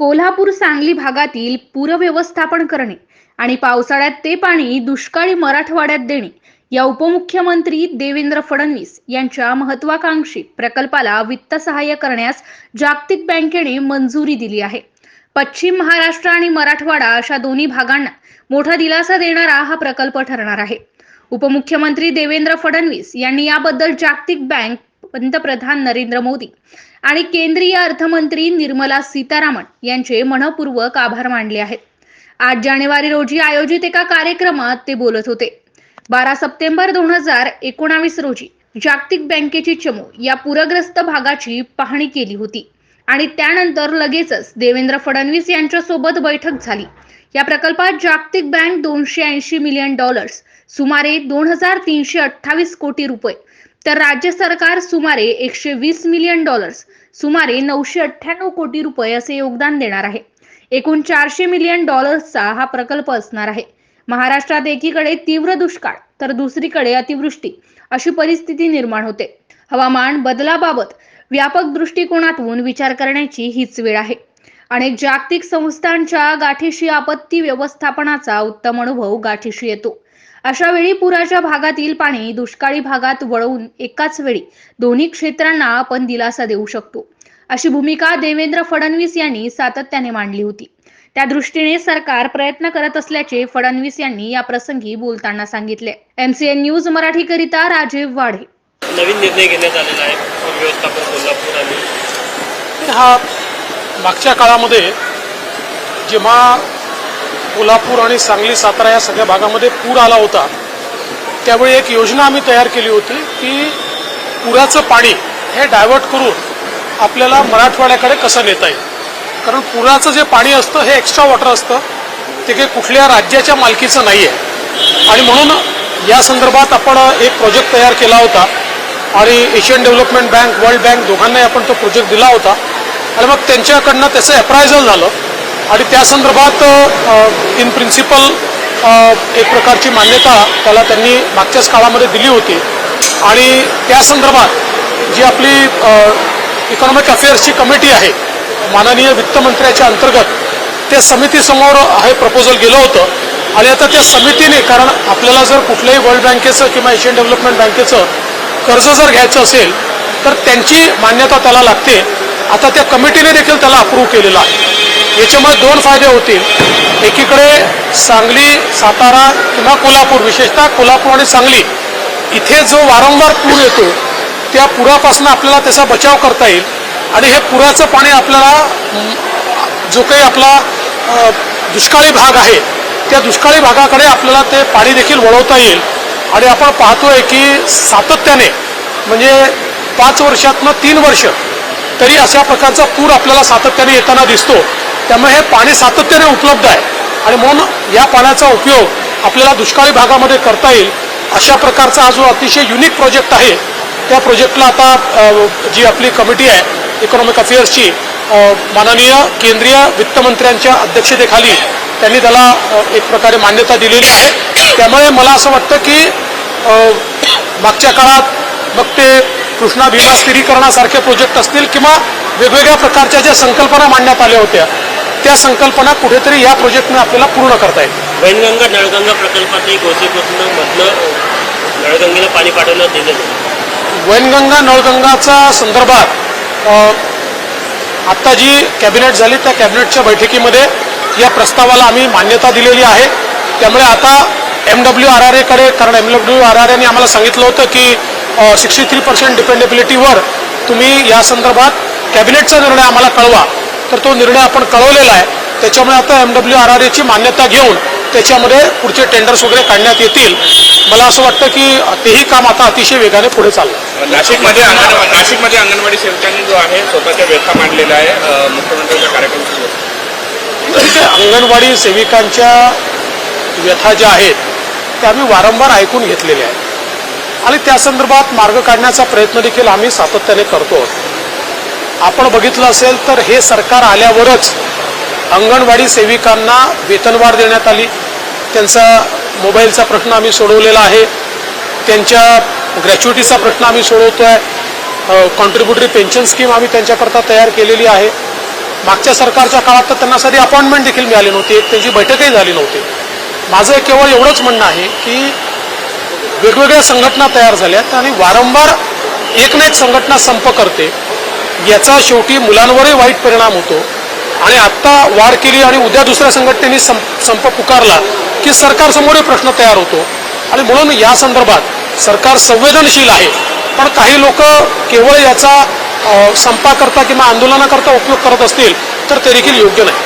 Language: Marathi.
कोल्हापूर सांगली भागातील पूरव्यवस्थापन करणे आणि पावसाळ्यात ते पाणी दुष्काळी मराठवाड्यात देणे या उपमुख्यमंत्री देवेंद्र फडणवीस यांच्या महत्वाकांक्षी प्रकल्पाला वित्त सहाय्य करण्यास जागतिक बँकेने मंजुरी दिली आहे. पश्चिम महाराष्ट्र आणि मराठवाडा अशा दोन्ही भागांना मोठा दिलासा देणारा हा प्रकल्प ठरणार आहे. उपमुख्यमंत्री देवेंद्र फडणवीस यांनी याबद्दल जागतिक बँक पंतप्रधान नरेंद्र मोदी आणि केंद्रीय अर्थमंत्री निर्मला सीतारामन यांचे मनपूर्वक आभार मानले आहेत. आठ जानेवारी रोजी आयोजित एका कार्यक्रमात ते बोलत होते. बारा सप्टेंबर दोन हजार एकोणावीस रोजी जागतिक बँकेची चमू या पूरग्रस्त भागाची पाहणी केली होती आणि त्यानंतर लगेचच देवेंद्र फडणवीस यांच्यासोबत बैठक झाली. या प्रकल्पात जागतिक बँक दोनशे ऐंशी मिलियन डॉलर्स सुमारे दोन हजार तीनशे अठ्ठावीस कोटी रुपये तर राज्य सरकार सुमारे एकशे वीस मिलियन डॉलर्स सुमारे नऊशे अठ्ठ्याण्णव कोटी रुपये असे योगदान देणार आहे. एकूण चारशे मिलियन डॉलर्सचा हा प्रकल्प असणार आहे. महाराष्ट्रात एकीकडे तीव्र दुष्काळ तर दुसरीकडे अतिवृष्टी अशी परिस्थिती निर्माण होते. हवामान बदलाबाबत व्यापक दृष्टिकोनातून विचार करण्याची हीच वेळ आहे. अनेक जागतिक संस्थांच्या गाठीशी आपत्ती व्यवस्थापनाचा उत्तम अनुभव गाठीशी येतो. अशा वेळी पुराच्या भागातील पाणी दुष्काळी भागात वळवून एकाच वेळी दोन्ही क्षेत्रांना आपण दिलासा देऊ शकतो. अशी भूमिका देवेंद्र फडणवीस यांनी सातत्याने मांडली होती. त्या दृष्टीने सरकार प्रयत्न करत असल्याचे फडणवीस यांनी या प्रसंगी बोलताना सांगितले. एमसीएन न्यूज मराठीकरिता राजीव वाढे. नवीन निर्णय घेण्यात आलेला आहे. व्यवस्थापन कोल्हापूर आणि हा मागच्या काळामध्ये जेव्हा कोल्हापूर आणि सांगली सातारा या सगळ्या भागामध्ये पूर आला होता. त्यावेळी एक योजना आम्ही तयार केली होती की पुराचं पाणी हे डायव्हर्ट करून आपल्याला मराठवाड्याकडे कसं नेता येईल? कारण पुराचं जे पाणी असतं हे एक्स्ट्रा वॉटर असतं. ते काही कुठल्या राज्याच्या मालकीचं नाही आहे आणि म्हणून या संदर्भात आपण एक प्रोजेक्ट तयार केला होता. आणि Asian development bank world bank दोघांनाही आपण तो प्रोजेक्ट दिला होता. आणि मग त्यांच्याकडनं त्याचं अप्रायझल झालं. आणि त्या संदर्भात इन प्रिन्सिपल एक प्रकारची मान्यता त्याला त्यांनी मागच्याच काळामध्ये दिली होती. आणि त्या संदर्भात जी आपली इकॉनॉमिक अफेअर्सची कमिटी आहे माननीय वित्तमंत्र्याच्या अंतर्गत त्या समितीसमोर हे प्रपोजल गेलं होतं. आणि आता त्या समितीने कारण आपल्याला जर कुठल्याही वर्ल्ड बँकेचं किंवा एशियन डेव्हलपमेंट बँकेचं कर्ज जर घ्यायचं असेल तर त्यांची मान्यता त्याला लागते. आता त्या कमिटीने देखील त्याला अप्रूव्ह केलेला आहे. याच्यामुळे दोन फायदे होतील. एकीकडे सांगली सातारा किंवा कोल्हापूर विशेषतः कोल्हापूर आणि सांगली इथे जो वारंवार पूर येतो त्या पुरापासून आपल्याला त्याचा बचाव करता येईल. आणि हे पुराचं पाणी आपल्याला जो काही आपला दुष्काळी भाग आहे त्या दुष्काळी भागाकडे आपल्याला ते पाणी देखील वळवता येईल. आणि आपण पाहतोय की सातत्याने म्हणजे पाच वर्षातनं तीन वर्ष तरी अशा प्रकारचा पूर आपल्याला सातत्याने येताना दिसतो. त्यामुळे हे पाणी सातत्याने उपलब्ध आहे. आणि म्हणून या पाण्याचा उपयोग आपल्याला दुष्काळी भागामध्ये करता येईल अशा प्रकारचा हा जो अतिशय युनिक प्रोजेक्ट आहे त्या प्रोजेक्टला आता जी आपली कमिटी आहे इकॉनॉमिक अफेअर्सची माननीय केंद्रीय वित्तमंत्र्यांच्या अध्यक्षतेखाली त्यांनी त्याला एक प्रकारे मान्यता दिलेली आहे. त्यामुळे मला असं वाटतं की मागच्या काळात मग ते कृष्णा भीमा स्थिरीकरणासारखे प्रोजेक्ट असतील किंवा वेगवेगळ्या प्रकारच्या ज्या संकल्पना मांडण्यात आल्या होत्या त्या संकल्पना कुठेतरी या प्रोजेक्टने आपल्याला पूर्ण करता येईल वैनगंगा नळगंगा प्रकल्पातही मधनं नळगंगेला पाणी पाठवण्यात दिलं वैनगंगा नळगंगाचा संदर्भात आत्ता जी कॅबिनेट झाली त्या कॅबिनेटच्या बैठकीमध्ये या प्रस्तावाला आम्ही मान्यता दिलेली आहे. त्यामुळे आता एम डब्ल्यू आर आर एकडे कारण एम डब्ल्यू आर आर एने आम्हाला सांगितलं होतं की सिक्स्टी थ्री पर्सेंट डिपेंडेबिलिटीवर तुम्ही या संदर्भात कॅबिनेटचा निर्णय आम्हाला कळवा. तर तो निर्णय आपण कळवलेला आहे. त्याच्यामुळे आता एम डब्ल्यू आर आर एची मान्यता घेऊन त्याच्यामध्ये पुढचे टेंडर्स वगैरे काढण्यात येतील. मला असं वाटतं की तेही काम आता अतिशय वेगाने पुढे चाललं नाशिकमध्ये अंगणवाडी नाशिकमध्ये अंगणवाडी सेविकांनी जो आहे स्वतःच्या व्यथा मांडलेल्या आहे मुख्यमंत्र्यांच्या कार्यक्रम अंगणवाडी सेविकांच्या व्यथा ज्या आहेत त्या आम्ही वारंवार ऐकून घेतलेल्या आहेत. आणि त्या संदर्भात मार्ग काढण्याचा प्रयत्न देखील आम्ही सातत्याने करतो आपण बघितलं असेल तर हे सरकार आल्यावरच अंगणवाडी सेविकांना वेतनवाढ देण्यात आली. त्यांचा मोबाईलचा प्रश्न आम्ही सोडवलेला आहे. त्यांच्या ग्रॅच्युटीचा प्रश्न आम्ही सोडवतो आहे कॉन्ट्रीब्युटरी पेन्शन स्कीम आम्ही त्यांच्याकरता तयार केलेली आहे. मागच्या सरकारच्या काळात तर त्यांना साधी अपॉइंटमेंट देखील मिळाली नव्हती. एक त्यांची बैठकही झाली नव्हती. माझं केवळ एवढंच म्हणणं आहे की वेगवेगळ्या संघटना तयार झाल्यात आणि वारंवार एक ना एक संघटना संप करते. याचा शेवटी मुलांवरही वाईट परिणाम होतो. आणि आत्ता वाढ केली आणि उद्या दुसऱ्या संघटनेने संप संप पुकारला की सरकारसमोरही प्रश्न तयार होतो. आणि म्हणून या संदर्भात सरकार संवेदनशील आहे. पण काही लोक केवळ याचा संपाकरता किंवा आंदोलनाकरता उपयोग करत असतील तर ते देखील योग्य नाही.